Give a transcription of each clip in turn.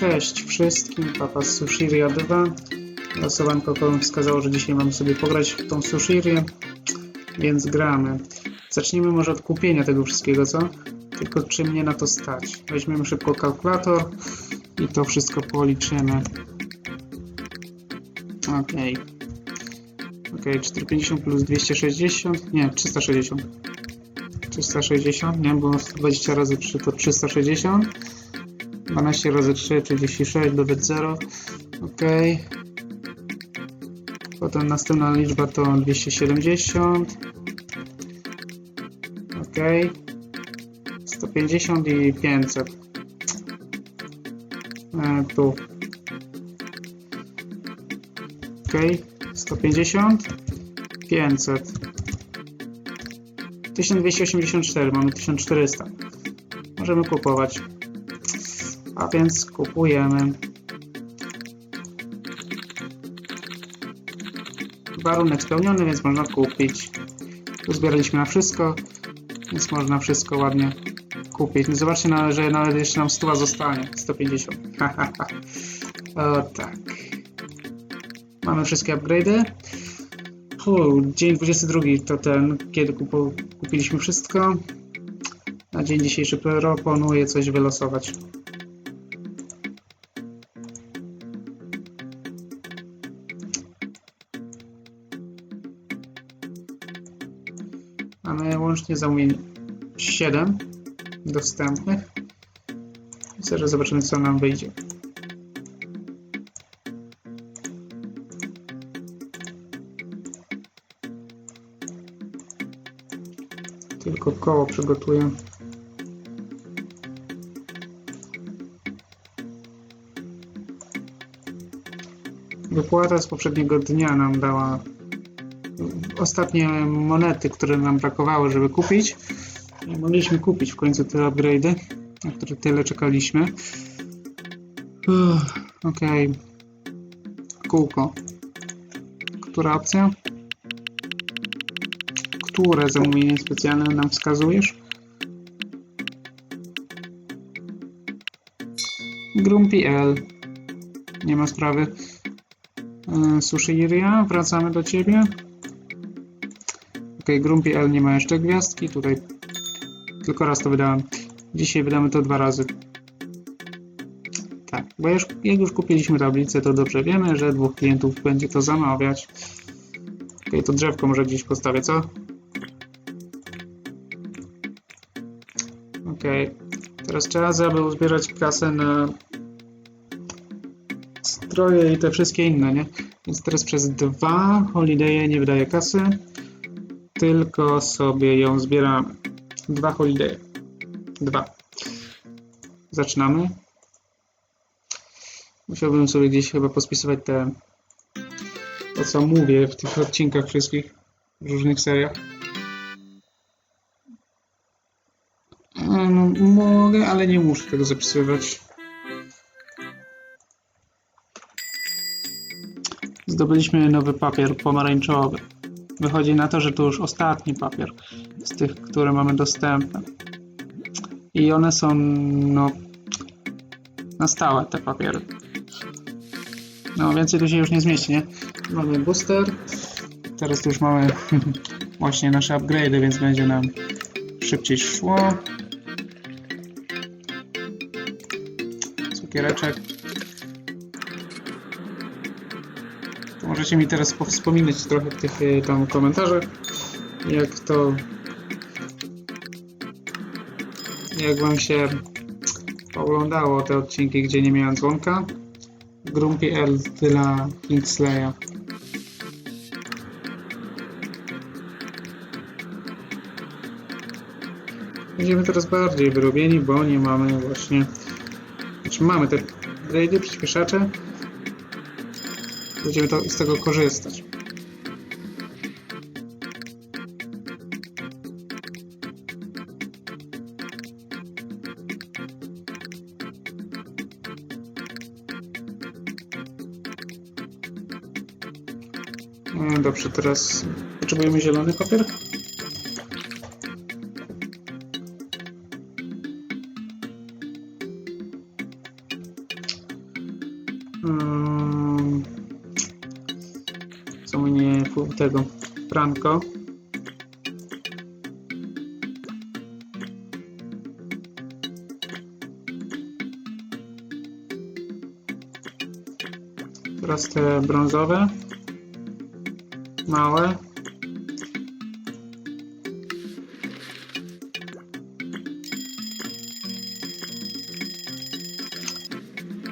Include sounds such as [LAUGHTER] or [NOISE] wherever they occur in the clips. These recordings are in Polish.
Cześć wszystkim, Papa Sushiria 2. Losowanko wskazało, że dzisiaj mamy sobie pograć w tą Sushirię, więc gramy. Zacznijmy może od kupienia tego wszystkiego, co? Tylko czy mnie na to stać? Weźmiemy szybko kalkulator i to wszystko policzymy. Okej. Okej, 450 plus 260, nie, 360. 360, nie, bo 120 razy 3 to 360. 12 razy 3, 36, dodać 0. Ok. Potem następna liczba to 270. Ok. 150 i 500. E, tu. Ok. 150. 500. 1284, mamy 1400. Możemy kupować. Więc kupujemy. Warunek spełniony, więc można kupić. Uzbieraliśmy na wszystko, więc można wszystko ładnie kupić. No zobaczcie, na- że nawet jeszcze nam 100 zostanie. 150. Hahaha. [LAUGHS] o tak. Mamy wszystkie upgrade'y. Dzień 22 to ten, kiedy kupiliśmy wszystko. Na dzień dzisiejszy proponuję coś wylosować. Mamy łącznie zamówień 7 dostępnych. Zaraz zobaczymy, co nam wyjdzie. Tylko koło przygotuję. Wypłata z poprzedniego dnia nam dała ostatnie monety, które nam brakowało, żeby kupić. Mogliśmy kupić w końcu te upgrade'y, na które tyle czekaliśmy. Okej. Kółko. Która opcja? Które zamówienie specjalne nam wskazujesz? Grumpy L. Nie ma sprawy. Yy, Sushiria, wracamy do ciebie. Ok, Grumpy L nie ma jeszcze gwiazdki. Tutaj tylko raz to wydałem. Dzisiaj wydamy to dwa razy. Tak, bo już, jak już kupiliśmy tablicę, to dobrze wiemy, że dwóch klientów będzie to zamawiać. Ok, to drzewko może gdzieś postawię, co? Ok, teraz czas, aby uzbierać kasę na stroje i te wszystkie inne, nie? Więc teraz przez dwa holidaye nie wydaję kasy, tylko sobie ją zbieramy. Dwa holidaye. Dwa. Zaczynamy. Musiałbym sobie gdzieś chyba pospisywać te to co mówię w tych odcinkach wszystkich w różnych seriach. No, mogę, ale nie muszę tego zapisywać. Zdobyliśmy nowy papier pomarańczowy. Wychodzi na to, że to już ostatni papier z tych, które mamy dostępne. I one są, no, na stałe te papiery. No, więcej tu się już nie zmieści, nie? Mamy booster. Teraz tu już mamy [LAUGHS] właśnie nasze upgrade, więc będzie nam szybciej szło. Cukiereczek. Możecie mi teraz wspominać trochę w tych e, tam komentarzach, jak to jak wam się oglądało te odcinki, gdzie nie miałem dzwonka. Grumpy L dla Kingslaya. Będziemy teraz bardziej wyrobieni, bo nie mamy właśnie... Znaczy mamy te grady, przyspieszacze. Będziemy to, z tego korzystać. E, Dobrze, teraz potrzebujemy zielony papier. Zamówienie fu- tego Franco. Teraz te brązowe. Małe.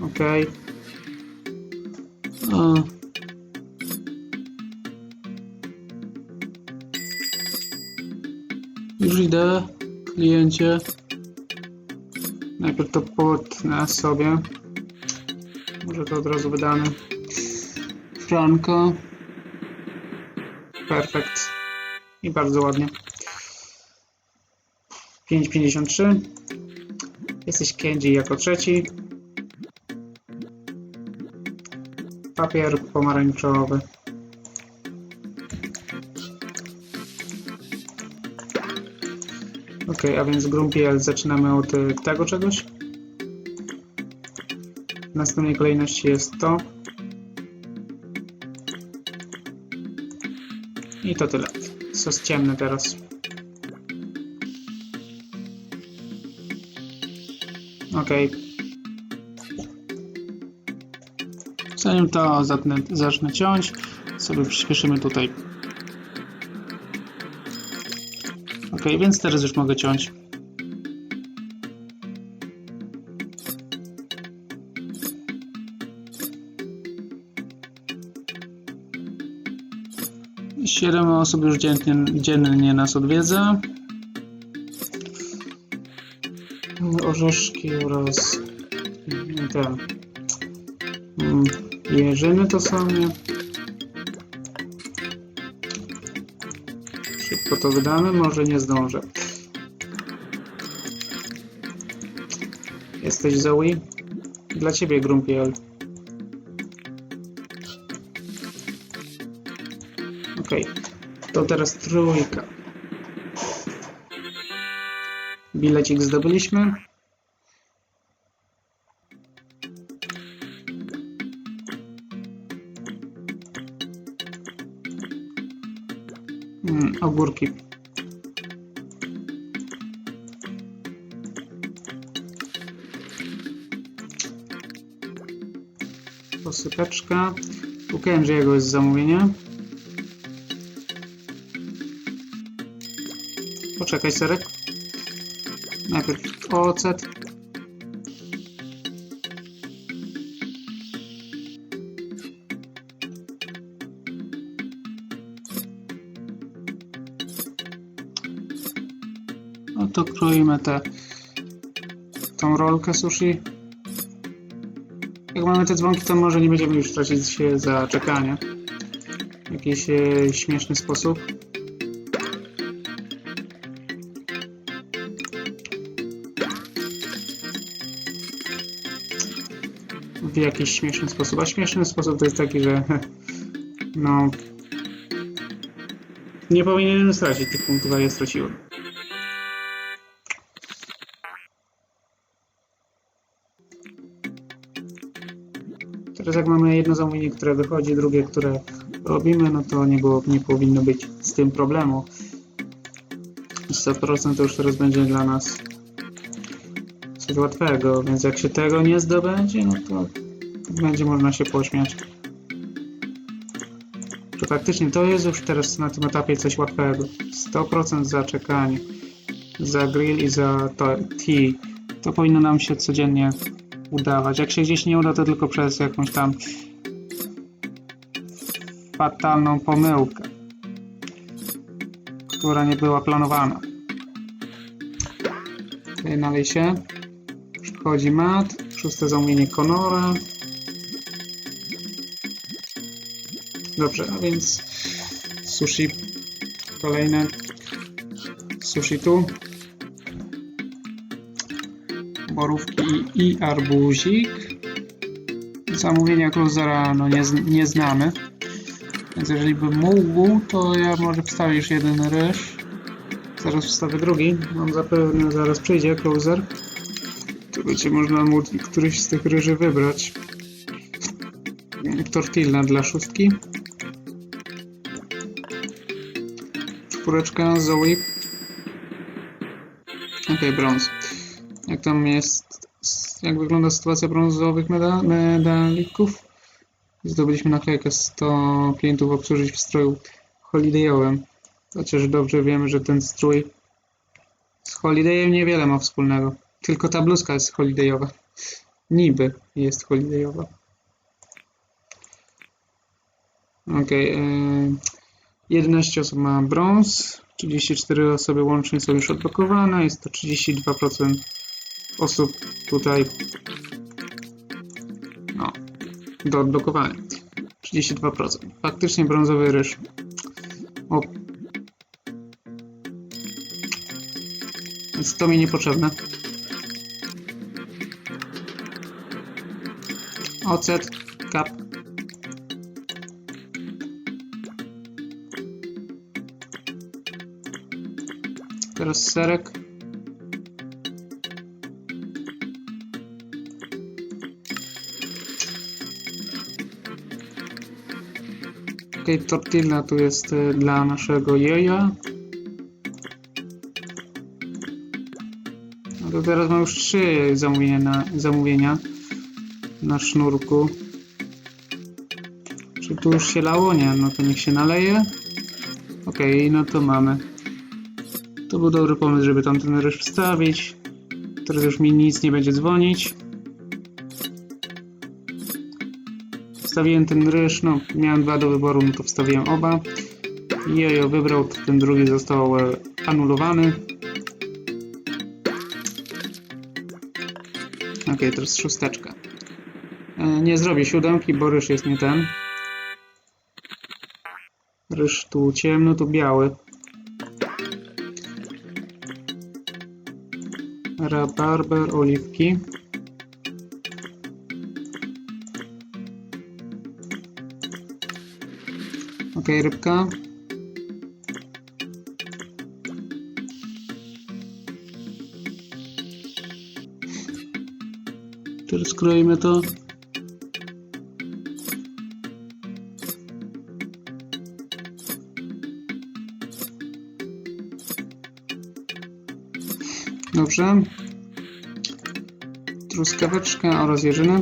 Okej. O. Już idę, kliencie. Najpierw to potnę sobie. Może to od razu wydamy. Franco. Perfekt. I bardzo ładnie. 5,53. Jesteś Kenji jako trzeci. Papier pomarańczowy. Ok, a więc Grumpiel zaczynamy od y, tego czegoś. W następnej kolejności jest to. I to tyle. Sos ciemny teraz. Ok. Zanim to zacznę, zacznę ciąć, sobie przyspieszymy tutaj. Więc teraz już mogę ciąć. Siedem osób już dziennie, dziennie nas odwiedza. Orzeszki oraz. Mm, Jeżyny to są. Szybko to wydamy, może nie zdążę. Jesteś Zoe? Dla ciebie Grumpiel. Okej, to teraz trójka. Bilecik zdobyliśmy. Ogórki. Posypeczka. U Kenji'ego jest zamówienie. Poczekaj, serek. Najpierw ocet. No to kroimy te, tą rolkę sushi. Jak mamy te dzwonki, to może nie będziemy już tracić się za czekanie. W jakiś e, śmieszny sposób. W jakiś śmieszny sposób. A śmieszny sposób to jest taki, że [LAUGHS] no nie powinienem stracić tych punktów, a je straciłem. Teraz jak mamy jedno zamówienie, które wychodzi, drugie, które robimy, no to nie, było, nie powinno być z tym problemu. 100% to już teraz będzie dla nas coś łatwego, więc jak się tego nie zdobędzie, no to będzie można się pośmiać. Że faktycznie to jest już teraz na tym etapie coś łatwego. 100% za czekanie, za grill i za to, tea. To powinno nam się codziennie udawać. Jak się gdzieś nie uda, to tylko przez jakąś tam fatalną pomyłkę, która nie była planowana. Tutaj nalej się. Przychodzi mat. Szóste zamówienie Conora. Dobrze, a więc sushi kolejne. Sushi tu. Borówki i arbuzik. Zamówienia closera no nie, nie znamy. Więc jeżeli bym mógł, to ja może wstawię już jeden ryż. Zaraz wstawię drugi. On zapewne zaraz przyjdzie, closer. To będzie można mu któryś z tych ryży wybrać. tortilla dla szóstki. Czwóreczka, Zoe. Okej, brąz. Jak tam jest, jak wygląda sytuacja brązowych meda medalików? Zdobyliśmy naklejkę 100 klientów obsłużyć w stroju holidayowym. Chociaż dobrze wiemy, że ten strój z holidayem niewiele ma wspólnego. Tylko ta bluzka jest holidayowa. Niby jest holidayowa. Okej. Okay, 11 osób ma brąz. 34 osoby łącznie są już odblokowane. Jest to 32% osób tutaj no, do odblokowania. 32%. Faktycznie brązowy ryż. O. Więc to mi niepotrzebne. Ocet, kap. Teraz serek. Okej, tortilla tu jest e, dla naszego jeja. No to teraz mam już trzy zamówienia zamówienia na sznurku. Czy tu już się lało? Nie, no to niech się naleje. Okej, no to mamy. To był dobry pomysł, żeby tam ten ryż wstawić. Teraz już mi nic nie będzie dzwonić. Wstawiłem ten ryż, no miałem dwa do wyboru, no to wstawiłem oba. Jojo wybrał, to ten drugi został e, anulowany. Ok, teraz szósteczka. E, nie zrobię siódemki, bo ryż jest nie ten. Ryż tu ciemno, tu biały. Rabarber, oliwki. Ok, rybka. Teraz skroimy to. Dobrze. Truskaweczka oraz jeżyna.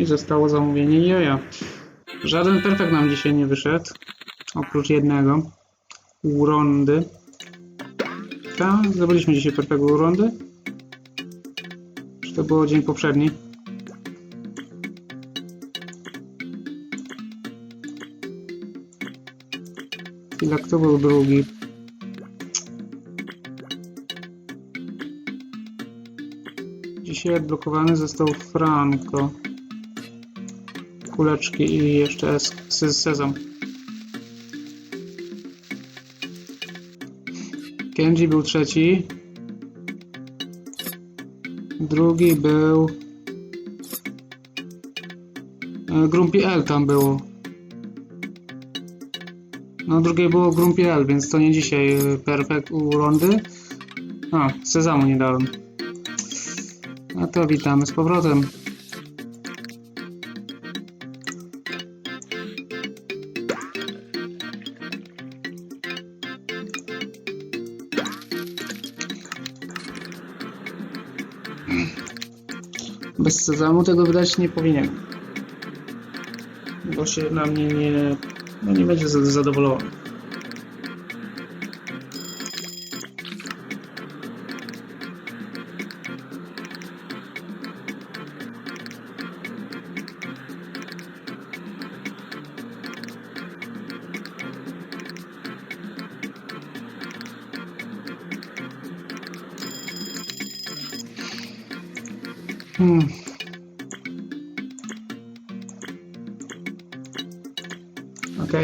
I zostało zamówienie jaja. Żaden perfekt nam dzisiaj nie wyszedł. Oprócz jednego. U rondy. Tak, zdobyliśmy dzisiaj perfekt u. Czy to było dzień poprzedni? Chwila, kto był drugi? Dzisiaj odblokowany został Franco. Kuleczki i jeszcze es- se- sezam. Kenji był trzeci. Drugi był... e, Grumpy L tam było. No drugie było Grumpy L, więc to nie dzisiaj perfekt u rondy. A, sezamu nie dałem. No to witamy z powrotem. Bez sezamu tego wydać nie powinien. Bo się na mnie nie, no nie będzie za- zadowolony. Hmm.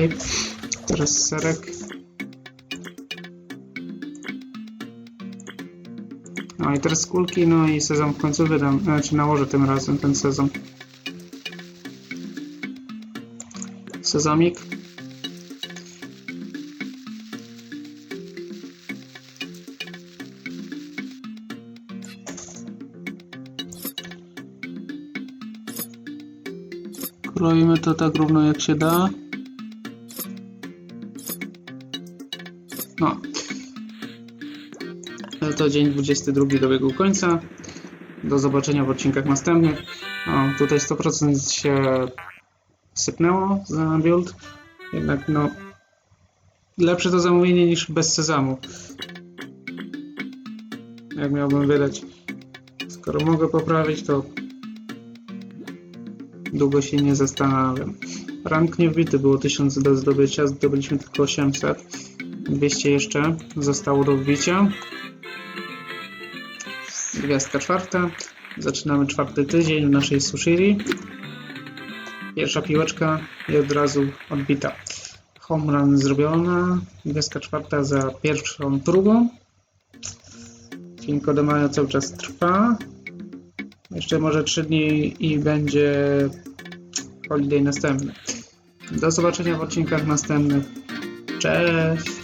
Okej. Okay. Teraz serek. No i teraz kulki, no i sezam w końcu wydam, znaczy nałożę tym razem ten sezam. Sezamik. Kroimy to tak równo jak się da. No To dzień 22 dobiegł końca. Do zobaczenia w odcinkach następnych. O, tutaj 100% się sypnęło za build. Jednak no lepsze to zamówienie niż bez sezamu. Jak miałbym wydać. Skoro mogę poprawić, to długo się nie zastanawiam. Rank nie wbity, było 1000 do zdobycia, zdobyliśmy tylko 800. 200 jeszcze zostało do wbicia. Gwiazdka czwarta. Zaczynamy czwarty tydzień naszej Sushiri. Pierwsza piłeczka i od razu odbita. Home run zrobiona. Gwiazdka czwarta za pierwszą próbą. Cinco de Mayo cały czas trwa. Jeszcze może 3 dni i będzie holiday następny. Do zobaczenia w odcinkach następnych. Cześć!